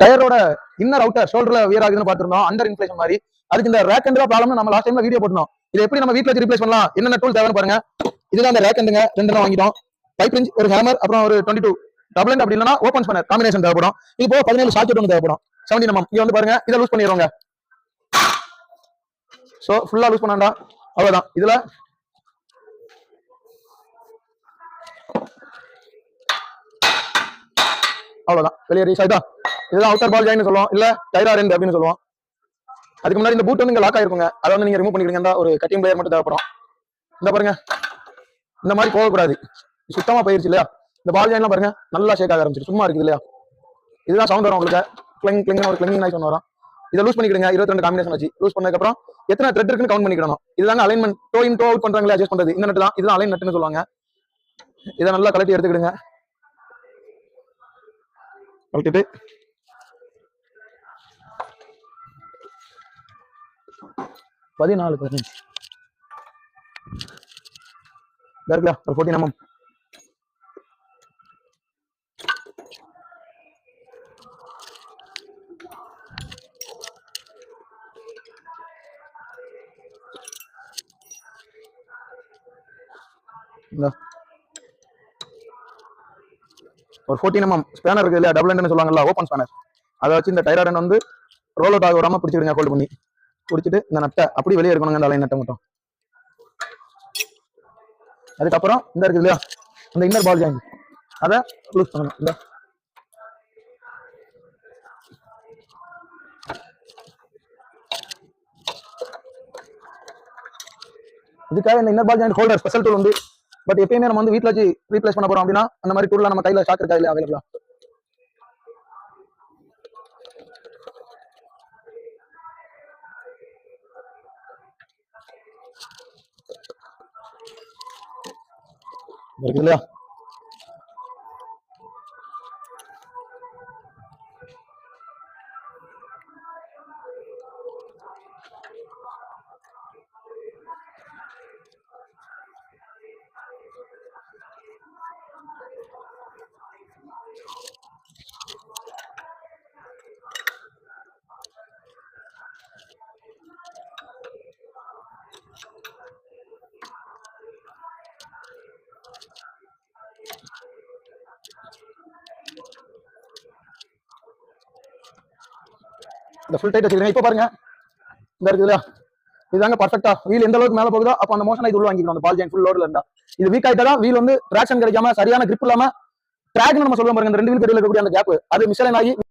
டயரோட inner outer ஷோல்டர்ல wear ஆகுதுன்னு பார்த்திருந்தோம். அண்டர் இன்ஃபிளேஷன் மாதிரி. அதுக்கு இந்த ரேக் அண்ட் ப்ராப்ளம் நம்ம லாஸ்ட் டைம்ல வீடியோ போட்டோம் இது எப்படி நம்ம வீட்ல வச்சு ரீப்ளேஸ் பண்ணலாம்? என்னென்ன டூல் தேவைன்னு பாருங்க. இதுதான் அந்த ரேக் அண்டுங்க ரெண்டு தான் வாங்கிட்டோம். பைப் ரிஞ்ச் ஒரு ஹேமர் அப்புறம் ஒரு டுவெண்ட்டி டூ டபுள் அண்ட் அப்படி இல்லைனா ஓப்பன் பண்ணர் காம்பினேஷன் தேவைப்படும். இது போக பதினேழு சாக்கெட் ஒன்று தேவைப்படும். செவன்டி நம்ம இங்க வந்து பாருங்க. இதை லூஸ் பண்ணிடுவாங்க சோ ஃபுல்லா லூஸ் பண்ணாண்டா அவ்வளவுதான். இதுல அவ்வளவுதான். வெளியே ரீச் ஆயிட்டா? இதுதான் அவுட்டர் பால் ஜாயின் சொல்லுவோம். இல்ல டைரா ரெண்டு அப்படின்னு சொல்லுவோம். அதுக்கு முன்னாடி இந்த பூட் வந்து இங்க லாக் ஆயிருக்குங்க. அதை வந்து நீங்க ரிமூவ் பண்ணிக்கிறீங்க ஒரு கட்டிங் பிளேயர் மட்டும் தேவைப்படும். இந்த பாருங்க. இந்த மாதிரி போகக்கூடாது. சுத்தமா போயிருச்சு இல்லையா? இந்த பால் ஜாயின்லாம் பாருங்க. நல்லா ஷேக் ஆக ஆரம்பிச்சிட்டு சும்மா இருக்குது இல்லையா? இதுதான் சவுண்ட் வரும் உங்களுக்கு. கிளிங் கிளிங் ஒரு கிளிங் நாய்ஸ் ஒன்று வரும். இதை லூஸ் பண்ணிக்கிடுங்க. இருபத்தி ரெண்டு காம்பினேஷன் வச்சு லூஸ் பண்ணதுக்கப்புறம் எத்தனை த்ரெட் இருக்குன்னு கவுண்ட் பண்ணிக்கணும் இதுதாங்க alignment toe in toe out பண்றாங்களே அட்ஜஸ்ட் பண்றது. இந்த நட்டு தான். இதுதான் அலைன் நட்டுன்னு சொல்லுவாங்க. இதை நல்லா கலட்டி எடுத்துக்கிடுங்க. கலட்டிட்டு பதினாலு பதினஞ்சு இருக்குல்ல ஒரு ஃபோர்டீன் எம்எம் ஒரு ஃபோர்டீன் எம்எம் ஸ்பேனர் இருக்கு இல்லையா டபுள் எண்ட்னு சொல்லுவாங்கல்ல ஓப்பன் ஸ்பேனர் அதை வச்சு இந்த டைராய்டன் வந்து ரோல் அவுட் ஆக விடாம பிடிச்சிடுங்க ஹோல்டு பண்ணி. பிடிச்சிட்டு இந்த நட்டை அப்படி வெளியே எடுக்கணுங்க இந்த அலை நட்டை மட்டும். அதுக்கப்புறம் இந்த இருக்கு இல்லையா? இந்த இன்னர் பால் ஜாயின் அதை லூஸ் பண்ணணும் இந்த. இதுக்காக இந்த inner ball joint holder special tool வந்து பட் எப்பயுமே நம்ம வந்து வீட்ல வச்சு ரீப்ளேஸ் பண்ண போறோம் அப்படின்னா அந்த மாதிரி டூல்ல நம்ம கையில் ஷாக் இருக்கா இல்லையா அவைலபிளா இருக்கு இந்த ஃபுல் டைட் வச்சுக்கிறேன் இப்போ பாருங்க. இந்த இருக்குது இல்லையா? இதுதாங்க பர்ஃபெக்டா வீல் எந்த அளவுக்கு மேல போகுதோ அப்போ அந்த மோஷன் இது உள்ள வாங்கிக்கணும் அந்த பால் ஜாயின் ஃபுல் லோடில் இருந்தா. இது வீக் ஆயிட்டா வீல் வந்து ட்ராக்ஷன் கிடைக்காம சரியான கிரிப் இல்லாம ட்ராக்னு நம்ம சொல்லுவோம் பாருங்க இந்த ரெண்டு வீல் கடையில் இருக்கக்கூடிய அந்த கேப் அது மிஷலைன் ஆகி